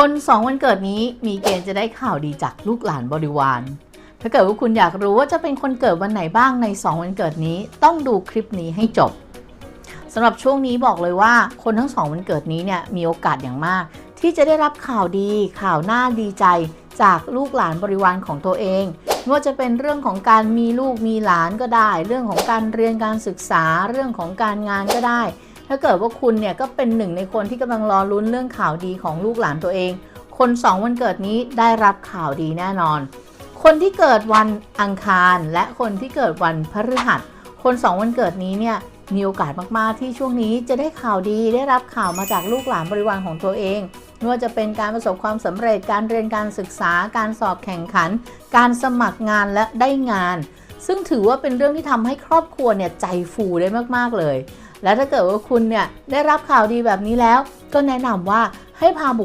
คนสองวันเกิดนี้มีเกณฑ์จะได้ข่าวดีจากลูกหลานบริวาร ถ้าเกิดว่าคุณอยากรู้ว่าจะเป็นคนเกิดวันไหนบ้างใน 2 วันเกิดนี้ ต้องดูคลิปนี้ให้จบสำหรับช่วงนี้บอกเลยว่าคนทั้งสองวันเกิดนี้เนี่ยมีโอกาสอย่างมาก ที่จะได้รับข่าวดีข่าวน่าดีใจจากลูกหลานบริวารของตัวเองไม่ว่าจะเป็นเรื่องของการมีลูกมีหลานก็ได้ เรื่องของการเรียนการศึกษาเรื่องของการงานก็ได้ ถ้าเกิดว่าคุณเนี่ยก็เป็นหนึ่งในคนที่กำลังรอลุ้นเรื่องข่าวดีของลูกหลานตัวเอง คนสองวันเกิดนี้ได้รับข่าวดีแน่นอน คนที่เกิดวันอังคารและคนที่เกิดวันพฤหัส คนสองวันเกิดนี้เนี่ยมีโอกาสมาก ๆ ที่ช่วงนี้จะได้ข่าวดีได้รับข่าวมาจากลูกหลานบริวารของตัวเองไม่ว่าจะเป็นการประสบความสำเร็จการเรียนการศึกษา การสอบแข่งขัน การสมัครงานและได้งาน ซึ่งถือว่าเป็นเรื่องที่ทำให้ครอบครัวเนี่ยใจฟูได้มาก ๆ เลย และถ้าเกิดว่าคุณเนี่ยได้รับข่าวดีแบบนี้แล้ว ก็แนะนำว่าให้พาบุค